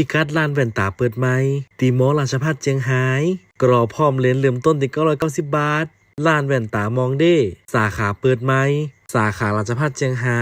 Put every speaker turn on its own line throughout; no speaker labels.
พิกัดร้านแว่นตาเปิดใหม่ตีมอราชพัฒเจียงไฮ้กรอบพร้อมเลนเริ่มต้นที่990 บาทร้านแว่นตามองเด้ สาขาเปิดใหม่สาขาราชพัฒเจียงไฮ้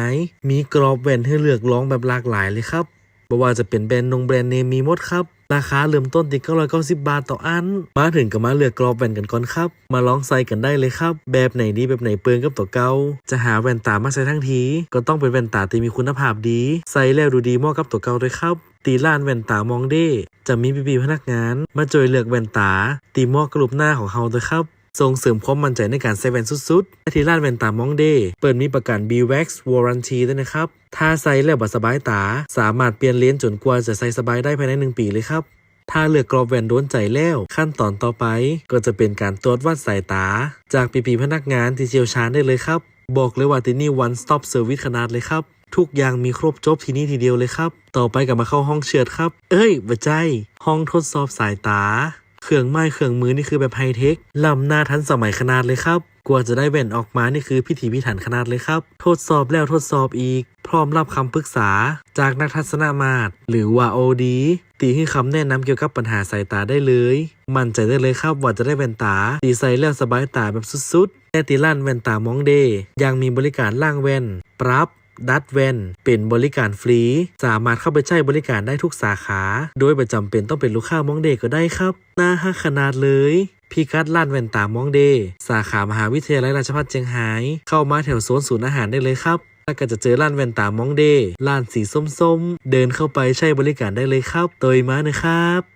มีกรอบแว่นให้เลือกลองแบบหลากหลายเลยครับบ่ว่าจะเป็นแบรนด์นงแบรนด์เนมมีหมดครับ ราคาเริ่มต้นที่990 บาทต่ออัน มาถึงก็มาเลือกกรอบแว่นกันก่อนครับ มาลองใส่กันได้เลยครับ แบบไหนดีแบบไหนเปิงกับตัวเก่าจะหาแว่นตามาใส่ทั้งที ก็ต้องเป็นแว่นตาที่มีคุณภาพดี ใส่แล้วดูดีเหมาะกับตัวเก่าด้วยครับตีล้านแว่นตามองเด้ จะมีพี่ๆพนักงาน มาจอยเลือกแว่นตา ตีเหมาะกับรูปหน้าของเฮาด้วยครับ ส่งเสริมความมั่นใจในการใส่แว่นสุดๆและที่ร้านแว่นตามองเดย์เปิดมีประกัน B-Wax Warranty ด้วยนะครับ ถ้าใส่แล้วบ่สบายตา สามารถเปลี่ยนเลนส์จนกว่าจะใส่สบายได้ภายใน 1 ปีเลยครับ ถ้าเลือกกรอบแว่นโดนใจแล้ว ขั้นตอนต่อไป ก็จะเป็นการตรวจวัดสายตา จากปีๆพนักงานที่เชี่ยวชาญได้เลยครับ บอกเลยว่าที่นี่ one stop service ขนาดเลยครับทุกอย่างมีครบจบที่นี่ทีเดียวเลยครับ ต่อไปกลับมาเข้าห้องเชือดครับ เอ้ยบ่ใจ ห้องทดสอบสายตา เครื่องไม้เครื่องมือนี่คือแบบไฮเทคล้ำหน้าทันสมัยขนาดเลยครับกว่าจะได้แว่นออกมานี่คือพิถีพิถันขนาดเลยครับ ทดสอบแล้วทดสอบอีก พร้อมรับคำปรึกษาจากนักทัศนมาตร หรือว่าโอดีตีให้คำแนะนำเกี่ยวกับปัญหาสายตาได้เลย มั่นใจได้เลยครับว่าจะได้แว่นตาตีใส่แล้วสบายตาแบบสุดๆแต่ตีลั่นแว่นตามองเดย์ยังมีบริการล่างแว่น ปรับ ดัดแวนเป็นบริการฟรี สามารถเข้าไปใช้บริการได้ทุกสาขา โดยประจำเป็นต้องเป็นลูกค้ามองเดก็ได้ครับน่าฮักขนาดเลยพี่กัดร้านแว่นตามองเด สาขามหาวิทยาลัยราชภัฏเชียงไฮ้เข้ามาแถวโซนศูนย์อาหารได้เลยครับแล้วก็จะเจอร้านแว่นตามองเดย์ร้านสีส้มๆ เดินเข้าไปใช้บริการได้เลยครับ โดยมานะครับ